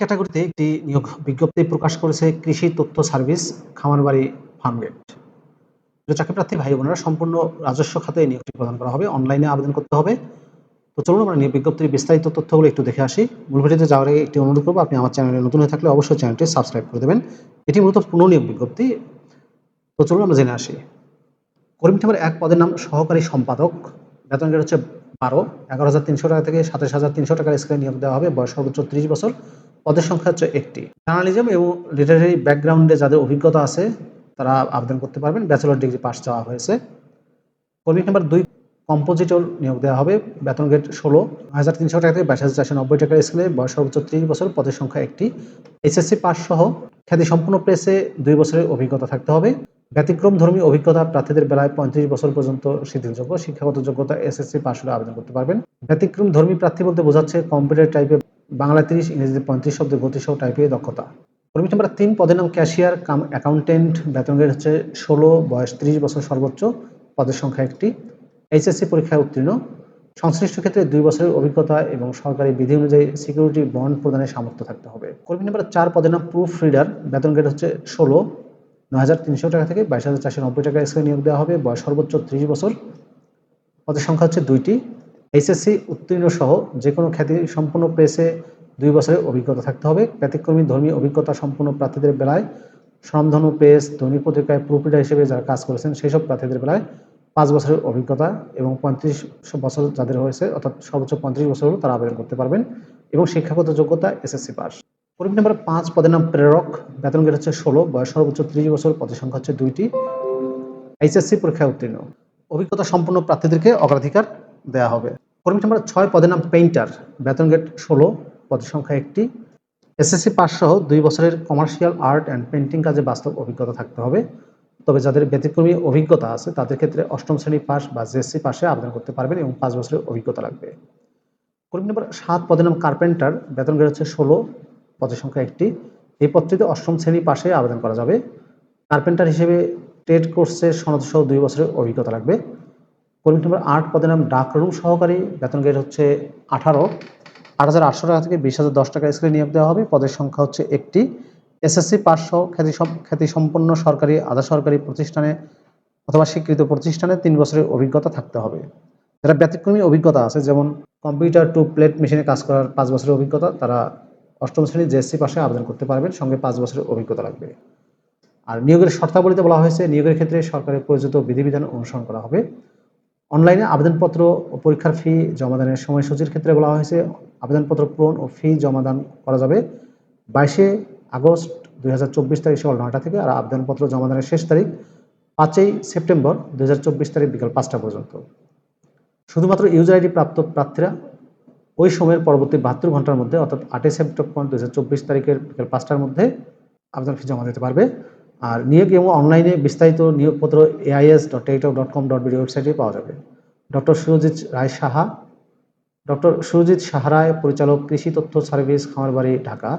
ক্যাটাগরিতে একটি নিয়োগ বিজ্ঞপ্তি প্রকাশ করেছে কৃষি তথ্য সার্ভিস খামারবাড়ি ফার্মগেট। চাকরি প্রার্থী, ভাই বোনেরা, সম্পূর্ণ রাজস্ব খাতে নিয়োগটি প্রদান করা হবে। অনলাইনে আবেদন করতে হবে। তো চলুন আমরা নিয়োগ বিজ্ঞপ্তির বিস্তারিত তথ্যগুলো একটু দেখে আসি। মূল ভিডিওতে যাওয়ার আগে একটি অনুরোধ করব, আপনি আমার চ্যানেলে নতুন হয়ে থাকলে অবশ্যই চ্যানেলটি সাবস্ক্রাইব করে দেবেন। এটি মূলত পুনঃনিয়োগ বিজ্ঞপ্তি। তো চলুন আমরা জেনে আসি। কর্মী নাম্বার এক পদের নাম সহকারী সম্পাদক। বেতন গ্রেড হচ্ছে বারো। এগারো হাজার তিনশো টাকা থেকে সাতাশ হাজার তিনশো টাকার স্কেলে নিয়োগ দেওয়া হবে। বয়স সর্বোচ্চ ত্রিশ বছর। পদের সংখ্যা হচ্ছে একটি। জার্নালিজম এবং লিটারারি ব্যাকগ্রাউন্ডে যাদের অভিজ্ঞতা আছে, তারা আবেদন করতে পারবেন। ব্যাচেলর ডিগ্রি পাস চাওয়া হয়েছে। কর্মী নাম্বার দুই, কম্পোজিটর নিয়োগ দেওয়া হবে। বেতন গেট ষোলো, হাজার তিনশো টাকা থেকে বাইশ হাজার চারশো নব্বই টাকার স্কেলে বয়স সর্বোচ্চ ত্রিশ বছর, পদের সংখ্যা একটি। এসএসসি পাস সহ খ্যাতি সম্পূর্ণ প্রেসে দুই বছরের অভিজ্ঞতা থাকতে হবে। ব্যতিক্রম ধর্মী অভিজ্ঞতা প্রার্থীদের বেলায় পঁয়ত্রিশ বছর পর্যন্ত শিথিলযোগ্য শিক্ষাগত যোগ্যতা এসএসসি পাস হলে আবেদন করতে পারবেন। ব্যতিক্রম ধর্মী প্রার্থী বলতে বোঝাচ্ছে কম্পিউটার টাইপে বাংলা তিরিশ, ইংরেজিতে পঁয়ত্রিশ শব্দ গতিসহ টাইপে দক্ষতা। কর্মী নাম্বার তিন, পদের নাম ক্যাশিয়ার কাম অ্যাকাউন্টেন্ট বেতন গ্রেড হচ্ছে ষোলো, বয়স ত্রিশ বছর সর্বোচ্চ, পদের সংখ্যা একটি। এইচএসসি পরীক্ষায় উত্তীর্ণ। সংশ্লিষ্ট ক্ষেত্রে দুই বছরের অভিজ্ঞতা এবং সরকারি বিধি অনুযায়ী সিকিউরিটি বন্ড প্রদানের সামর্থ্য থাকতে হবে। কর্মী নাম্বার চার, পদের নাম প্রুফ রিডার বেতন গ্রেড হচ্ছে ষোলো, নয় হাজার তিনশো টাকা থেকে বাইশ হাজার চারশো নব্বই টাকা স্কেলে নিয়োগ দেওয়া হবে, বয়স সর্বোচ্চ ত্রিশ বছর। পদের সংখ্যা হচ্ছে দুইটি। এইচএসসি উত্তীর্ণ সহ যে কোনো খ্যাতি সম্পূর্ণ প্রেসে দুই বছরের অভিজ্ঞতা থাকতে হবে। ব্যতিক্রমী ধর্মী অভিজ্ঞতা সম্পূর্ণ প্রার্থীদের বেলায় স্বনামধন্য প্রেস দৈনিক পত্রিকায় প্রুফরিডার হিসেবে যারা কাজ করেছেন সেই সব প্রার্থীদের বেলায় পাঁচ বছরের অভিজ্ঞতা এবং পঁয়ত্রিশ বছর যাদের হয়েছে, অর্থাৎ সর্বোচ্চ পঁয়ত্রিশ বছর তারা আবেদন করতে পারবেন এবং শিক্ষাগত যোগ্যতা এসএসসি পাস। কর্মী নাম্বার পাঁচ, পদের নাম প্রেরক। বেতন গেট হচ্ছে ষোলো, বয়স সর্বোচ্চ ত্রিশ বছর, পদের সংখ্যা হচ্ছে দুইটি। এইচএসসি পরীক্ষায় উত্তীর্ণ। অভিজ্ঞতা সম্পন্ন প্রার্থীদেরকে অগ্রাধিকার দেওয়া হবে। কর্মী নাম্বার ছয় পদের নাম পেইন্টার বেতন গেট ষোলো, পদের সংখ্যা একটি। এসএসসি পাস সহ দুই বছরের কমার্শিয়াল আর্ট অ্যান্ড পেন্টিং কাজে বাস্তব অভিজ্ঞতা থাকতে হবে। তবে যাদের ব্যতিক্রমী অভিজ্ঞতা আছে, তাদের ক্ষেত্রে অষ্টম শ্রেণি পাস বা জেএসসি পাশে আবেদন করতে পারবেন এবং পাঁচ বছরের অভিজ্ঞতা লাগবে। কর্মী নম্বর সাত পদের নাম কার্পেন্টার বেতন গ্রেড হচ্ছে ষোলো, পদের সংখ্যা একটি। এই পদটিতে অষ্টম শ্রেণি পাশে আবেদন করা যাবে। কার্পেন্টার হিসেবে ট্রেড কোর্সের সনদ সহ দুই বছরের অভিজ্ঞতা লাগবে। কর্মী নম্বর আট পদের নাম ডাকরুম সহকারী বেতন গ্রেড হচ্ছে আঠারো। আট হাজার আটশো টাকা থেকে বিশ হাজার দশ টাকা স্কেলে নিয়োগ দেওয়া হবে। পদের সংখ্যা হচ্ছে একটি। এসএসসি সহ খ্যাতি খ্যাতি সম্পন্ন সরকারি, আধা সরকারি প্রতিষ্ঠানে অথবা স্বীকৃত প্রতিষ্ঠানে তিন বছরের অভিজ্ঞতা থাকতে হবে। যারা ব্যতিক্রমী অভিজ্ঞতা আছে, যেমন কম্পিউটার টু প্লেট মেশিনে কাজ করার পাঁচ বছরের অভিজ্ঞতা, তারা অষ্টম শ্রেণির জেএসসি পাশে আবেদন করতে পারবেন। সঙ্গে পাঁচ বছরের অভিজ্ঞতা লাগবে। আর নিয়োগের শর্তাবলীতে বলা হয়েছে, নিয়োগের ক্ষেত্রে সরকারের প্রয়োজিত বিধিবিধান অনুসরণ করা হবে। অনলাইনে আবেদনপত্র ও পরীক্ষার ফি জমাদানের সময়সূচির ক্ষেত্রে বলা হয়েছে, আবেদনপত্র পূরণ ও ফি জমাদান করা যাবে বাইশে আগস্ট দুই হাজার চব্বিশ তারিখ সকাল নয়টা থেকে আর আবেদনপত্র জমাদানের শেষ তারিখ পাঁচই সেপ্টেম্বর দুই হাজার চব্বিশ তারিখ বিকাল পাঁচটা পর্যন্ত। শুধুমাত্র ইউজার আইডি প্রাপ্ত প্রার্থীরা ওই সময়ের পরবর্তী বাহাত্তর ঘণ্টার মধ্যে অর্থাৎ আটই সেপ্টেম্বর দু হাজার চব্বিশ তারিখের বিকেল পাঁচটার মধ্যে আবেদন ফি জমা দিতে পারবে। আর নিয়োগ এবং অনলাইনে বিস্তারিত নিয়োগপত্র AIS dot eight dot com dot BD ওয়েবসাইটে পাওয়া যাবে। ডক্টর সুরজিৎ রায় সাহা ডক্টর সুরজিৎ সাহারায় পরিচালক কৃষি তথ্য সার্ভিস খামারবাড়ি, ঢাকা।